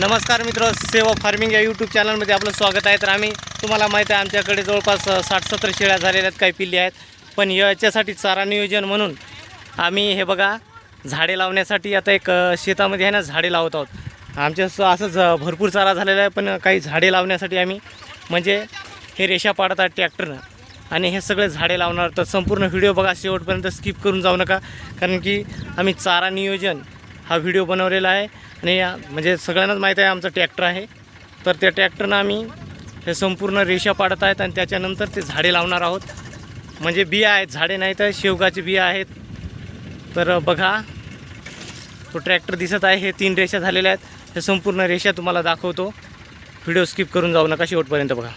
नमस्कार मित्र सेवा फार्मिंग या यूट्यूब चॅनलमध्ये आपलं स्वागत आहे. तर आम्ही तुम्हाला माहीत आहे आमच्याकडे जवळपास साठ सत्तर शेळ्या झालेल्या आहेत काही पिल्ली आहेत. पण याच्यासाठी चारा नियोजन म्हणून आम्ही हे बघा झाडे लावण्यासाठी आता एक शेतामध्ये आहे ना झाडे लावत आहोत. आमच्या असंच भरपूर चारा झालेला आहे पण काही झाडे लावण्यासाठी आम्ही म्हणजे हे रेषा पाडत आहे ट्रॅक्टरनं. आणि हे सगळे झाडे लावणार तर संपूर्ण व्हिडिओ बघा शेवटपर्यंत स्किप करून जाऊ नका. कारण की आम्ही चारा नियोजन हा व्हिडिओ बनवलेला आहे आणि या- म्हणजे सगळ्यांनाच माहीत आहे आमचं ट्रॅक्टर आहे. तर त्या ट्रॅक्टरनं आम्ही हे संपूर्ण रेषा पाडत आहेत आणि त्याच्यानंतर ते झाडे लावणार आहोत. म्हणजे बिया आहेत झाडे नाही तर शेवगाची बिया आहेत. तर बघा तो ट्रॅक्टर दिसत आहे. हे तीन रेषा झालेल्या आहेत. हे संपूर्ण रेषा तुम्हाला दाखवतो. व्हिडिओ स्किप करून जाऊ नका शेवटपर्यंत बघा.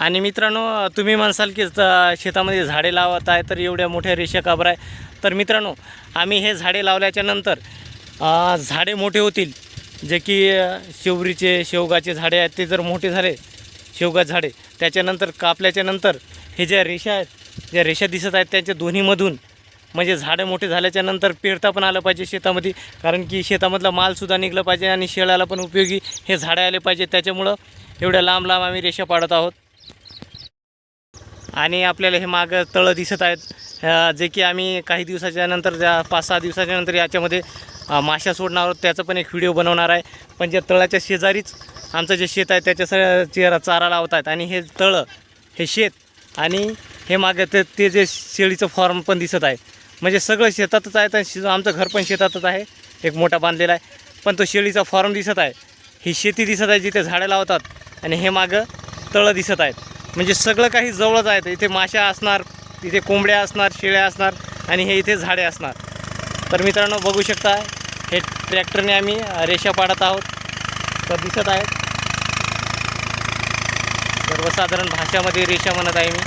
आणि मित्रांनो तुम्ही म्हणसाल की शेतामध्ये झाडे लावत आहे तर एवढ्या मोठ्या रेषा काबर आहे? तर मित्रांनो आम्ही हे झाडे लावल्याच्या नंतर झाडे मोठे होतील. जे की शेवरीचे शेवगाचे झाडे आहेत ते जर मोठे झाले शेवगा झाडे त्याच्यानंतर कापल्याच्या नंतर हे ज्या रेषा आहेत ज्या रेषा दिसत आहेत त्यांच्या दोन्हीमधून म्हणजे झाडं मोठे झाल्याच्यानंतर पेरता पण आलं पाहिजे शेतामध्ये कारण की शेतामधला मालसुद्धा निघलं पाहिजे आणि शेळाला पण उपयोगी हे झाडं आले पाहिजे. त्याच्यामुळं एवढ्या लांब लांब आम्ही रेषा पाडत आहोत. आणि आपल्याला हे मागं तळं दिसत आहेत. जे की आम्ही काही दिवसाच्या नंतर ज्या पाच सहा दिवसाच्या नंतर याच्यामध्ये माशा सोडणार आहोत त्याचा पण एक व्हिडिओ बनवणार आहे. पण ज्या तळाच्या शेजारीच आमचं जे शेत आहे त्याच्या चेहरा चारा लावत आहेत. आणि हे तळं हे शेत आणि हे मागं ते ते जे शेळीचं फॉर्म पण दिसत आहे. म्हणजे सगळं शेतातच आहे आणि आमचं घर पण शेतातच आहे. एक मोठा बांधलेला आहे. पण तो शेळीचा फॉर्म दिसत आहे. ही शेती दिसत आहे जिथे झाडं लावतात आणि हे मागं तळं दिसत आहेत. म्हणजे सगळं काही जवळच आहेत इथे माशा असणार इथे कोंबड्या असणार शेळ्या असणार आणि हे इथे झाडे असणार. तर मित्रांनो बघू शकता हे ट्रॅक्टरने आम्ही रेषा पाडत आहोत. तर दिसत आहेत. सर्वसाधारण भाषामध्ये रेषा म्हणत आहे मी.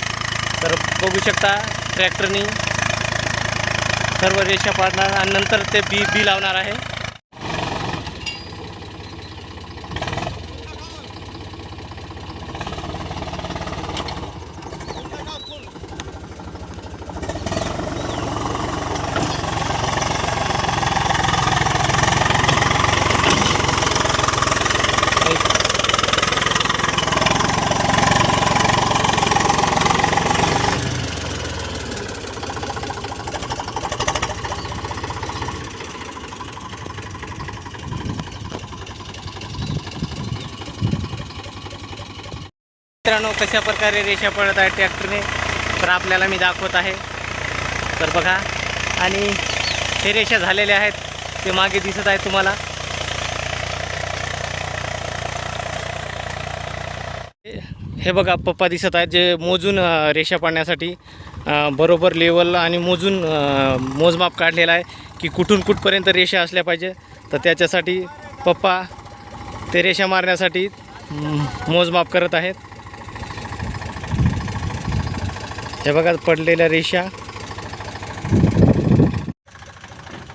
तर बघू शकता ट्रॅक्टरनी सर्व रेषा पाडणार आणि नंतर ते बी बी लावणार आहे. मित्रांनो कशा प्रकारे रेषा पडत आहे ट्रॅक्टरने तर आपल्याला मी दाखवत आहे. तर बघा आणि हे रेषा झालेल्या आहेत ते मागे दिसत आहे तुम्हाला. हे बघा पप्पा दिसत आहेत जे मोजून रेषा पाडण्यासाठी. बरोबर लेवल आणि मोजून मोजमाप काढलेला आहे की कुठून कुठपर्यंत रेषा असल्या पाहिजे. तर त्याच्यासाठी पप्पा ते रेषा मारण्यासाठी मोजमाप करत आहेत. हे बघा पडलेल्या रेषा.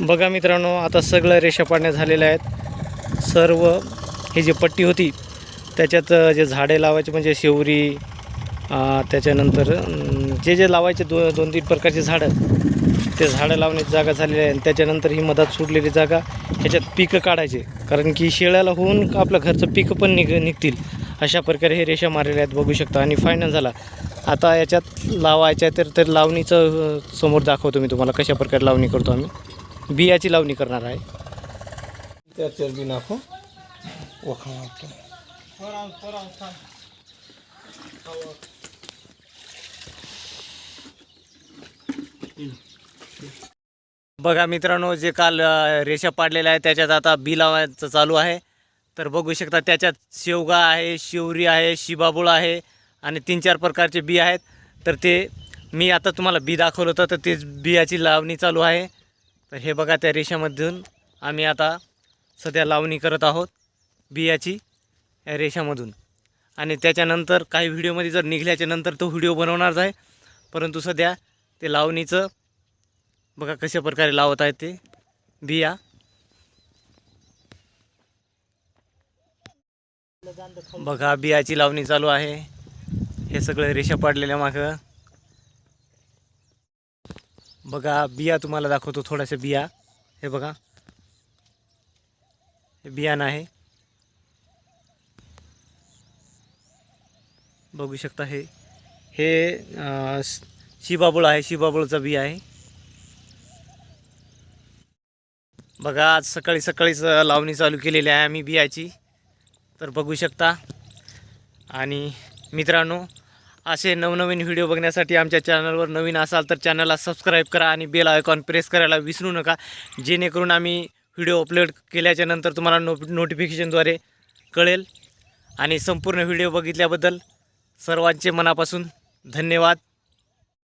बघा मित्रांनो आता सगळ्या रेषा पाडण्या झालेल्या आहेत. सर्व ही जी पट्टी होती त्याच्यात जे झाडे लावायचे म्हणजे शेवरी त्याच्यानंतर जे जे लावायचे दो दोन तीन प्रकारचे झाडं ते झाडं लावण्याची जागा झालेली आहे. आणि त्याच्यानंतर ही मधात सोडलेली जागा ह्याच्यात पिकं काढायचे. कारण की शेळ्याला होऊन आपलं घरचं पिकं पण निघ निघतील. अशा प्रकारे हे रेषा मारलेल्या आहेत बघू शकता. आणि फायनल झाला. आता याच्यात लावायच्या तर तर लावणीचं समोर दाखवतो मी तुम्हाला कशा प्रकारे लावणी करतो आम्ही. बियाची लावणी करणार आहे. त्या चरबी नाखो. वखा बघा मित्रांनो जे काल रेषा पाडलेल्या आहे त्याच्यात आता बी लावायचं चालू आहे. तर बघू शकता त्याच्यात शेवगा आहे शिवरी आहे शिबाबुळ आहे आणि तीन चार प्रकारचे बी आहेत. तर ते मी आता तुम्हाला बी दाखवलं होतं तर ते बियाची लावणी चालू आहे. तर हे बघा त्या रेषामधून आम्ही आता सध्या लावणी करत आहोत बियाची या रेषामधून. आणि त्याच्यानंतर काही व्हिडिओमध्ये जर निघल्याच्या नंतर तो व्हिडिओ बनवणारच आहे. परंतु सध्या ते लावणीचं बघा कशा प्रकारे लावत आहेत ते बिया. बघा बियाची लावणी चालू आहे. हे सगळे रेषा पाडलेल्या मागं. बघा बिया तुम्हाला दाखवतो थोड्याशा बिया. हे बघा. हे बियाणं आहे बघू शकता हे. हे शिबाबुळ आहे शिबाबुळचा बिया आहे. बघा आज सकाळी सकाळीच लावणी चालू केलेली आहे आम्ही बियाची. तर बघू शकता. आणि मित्रांनो असे नवनवीन व्हिडिओ बघण्यासाठी आमच्या चॅनलवर नवीन असाल तर चॅनलला सबस्क्राईब करा आणि बेल आयकॉन प्रेस करायला विसरू नका. जेणेकरून आम्ही व्हिडिओ अपलोड केल्याच्यानंतर तुम्हाला नो नोटिफिकेशनद्वारे कळेल. आणि संपूर्ण व्हिडिओ बघितल्याबद्दल सर्वांचे मनापासून धन्यवाद.